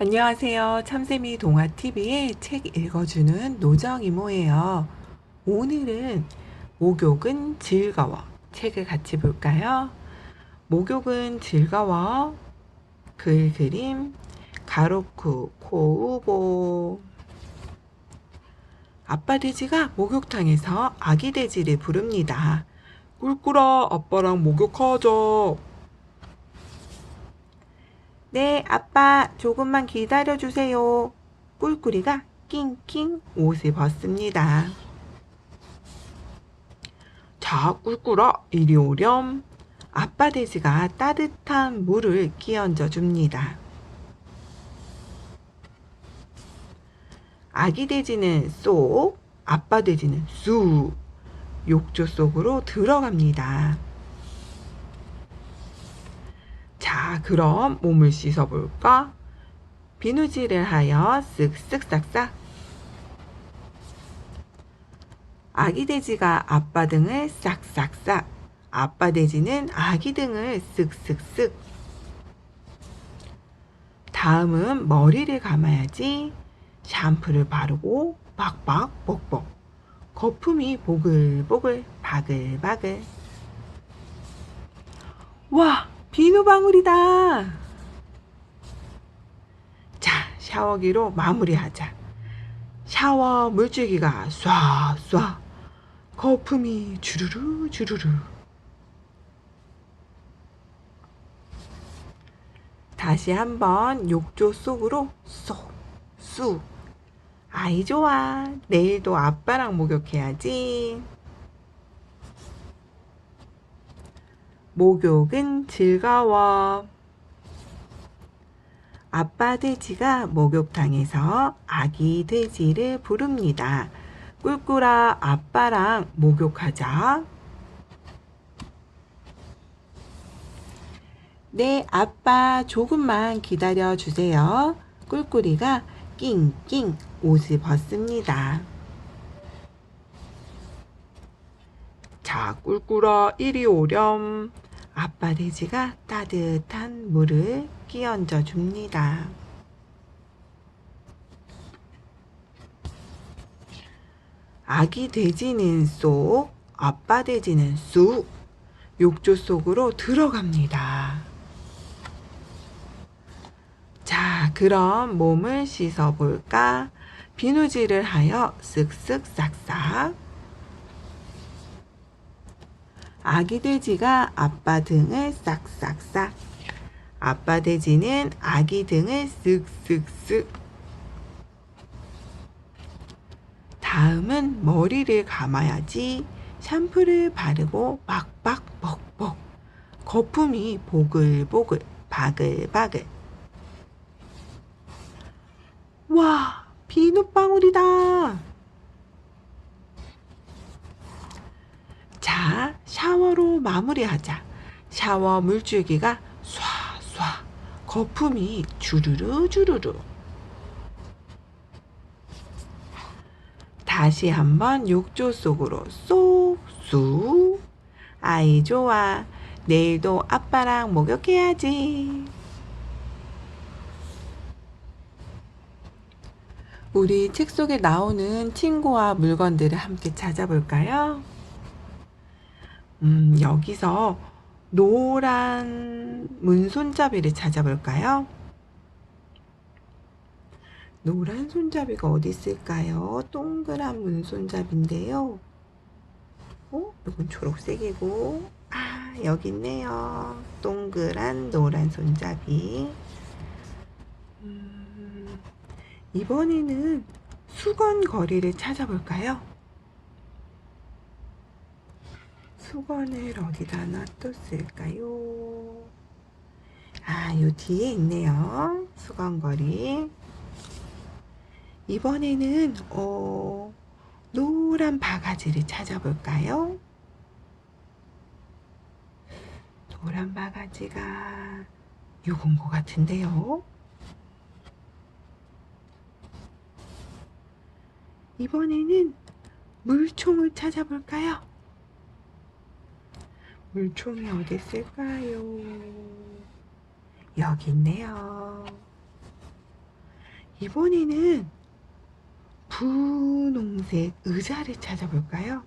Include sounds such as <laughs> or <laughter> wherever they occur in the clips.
안녕하세요. 참쌤이 동화TV의 책 읽어주는 노정 이모예요. 오늘은 목욕은 즐거워. 책을 같이 볼까요? 목욕은 즐거워. 글 그림 가로쿠 코우보 아빠 돼지가 목욕탕에서 아기 돼지를 부릅니다. 꿀꿀아, 아빠랑 목욕하자. 네, 아빠, 조금만 기다려주세요. 꿀꿀이가 낑낑 옷을 벗습니다. 자, 꿀꿀아, 이리 오렴. 아빠 돼지가 따뜻한 물을 끼얹어 줍니다. 아기 돼지는 쏙, 아빠 돼지는 쑥, 욕조 속으로 들어갑니다. 자, 그럼 몸을 씻어볼까? 비누질을 하여 쓱쓱 싹싹. 아기 돼지가 아빠 등을 싹싹싹. 아빠 돼지는 아기 등을 쓱쓱쓱. 다음은 머리를 감아야지. 샴푸를 바르고 빡빡 뻑뻑. 거품이 보글보글 바글바글. 와! 비누방울이다. 자, 샤워기로 마무리하자. 샤워 물줄기가 쏴쏴. 거품이 주르르 주르르. 다시 한번 욕조 속으로 쏙, 쑥. 아이 좋아. 내일도 아빠랑 목욕해야지. 목욕은 즐거워. 아빠 돼지가 목욕탕에서 아기 돼지를 부릅니다. 꿀꿀아, 아빠랑 목욕하자. 네, 아빠 조금만 기다려 주세요. 꿀꿀이가 낑낑 옷을 벗습니다. 자, 꿀꿀아, 이리 오렴. 아빠 돼지가 따뜻한 물을 끼얹어 줍니다. 아기 돼지는 쏙, 아빠 돼지는 쑥, 욕조 속으로 들어갑니다. 자, 그럼 몸을 씻어 볼까? 비누질을 하여 쓱쓱 싹싹. 아기 돼지가 아빠 등을 싹싹싹. 아빠 돼지는 아기 등을 쓱쓱쓱. 다음은 머리를 감아야지. 샴푸를 바르고 빡빡 뻑뻑. 거품이 보글보글 바글바글. 와, 비눗방울이다. 자, 샤워로 마무리하자. 샤워 물줄기가 쏴 쏴. 거품이 주르르 주르르. 다시 한번 욕조 속으로 쏙쑥. 아이 좋아. 내일도 아빠랑 목욕해야지. 우리 책 속에 나오는 친구와 물건들을 함께 찾아볼까요? 음, 여기서 노란 문 손잡이를 찾아볼까요? 노란 손잡이가 어디 있을까요? 동그란 문 손잡인데요. 어? 이건 초록색이고, 아, 여기 있네요. 동그란 노란 손잡이. 음, 이번에는 수건 거리를 찾아볼까요? 수건을 어디다 놔뒀을까요? 아, 요 뒤에 있네요. 수건거리. 이번에는, 어, 노란 바가지를 찾아볼까요? 노란 바가지가 요건 것 같은데요. 이번에는 물총을 찾아볼까요? 물총이 어디 있을까요? 여기 있네요. 이번에는 분홍색 의자를 찾아볼까요?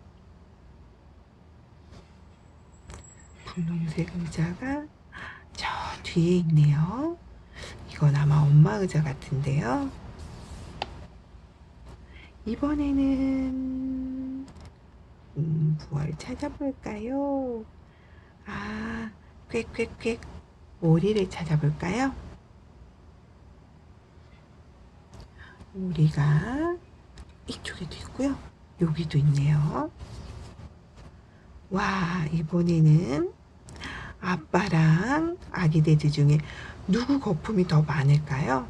분홍색 의자가 저 뒤에 있네요. 이건 아마 엄마 의자 같은데요. 이번에는 음, 무얼 찾아볼까요? 아, 꽥꽥꽥 오리를 찾아볼까요? 오리가 이쪽에도 있고요. 여기도 있네요. 와, 이번에는 아빠랑 아기 돼지 중에 누구 거품이 더 많을까요?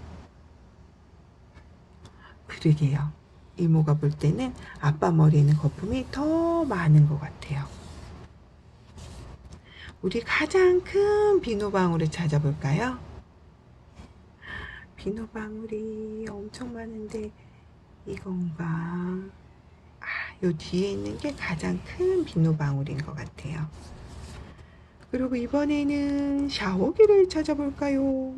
그러게요. 이모가 볼 때는 아빠 머리에는 거품이 더 많은 것 같아요. 우리 가장 큰 비누방울을 찾아볼까요? 비누방울이 엄청 많은데 이건가? 아, 요 뒤에 있는 게 가장 큰 비누방울인 것 같아요. 그리고 이번에는 샤워기를 찾아볼까요?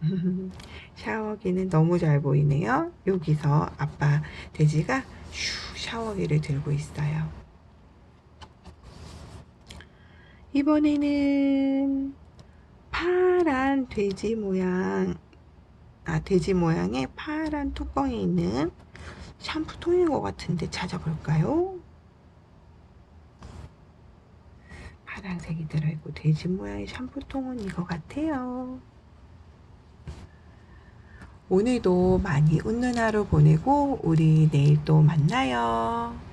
<laughs> 샤워기는 너무 잘 보이네요. 여기서 아빠 돼지가 슈 샤워기를 들고 있어요. 이번에는 파란 돼지 모양, 아, 돼지 모양의 파란 뚜껑이 있는 샴푸통인 것 같은데 찾아볼까요? 파란색이 들어있고 돼지 모양의 샴푸통은 이거 같아요. 오늘도 많이 웃는 하루 보내고 우리 내일 또 만나요.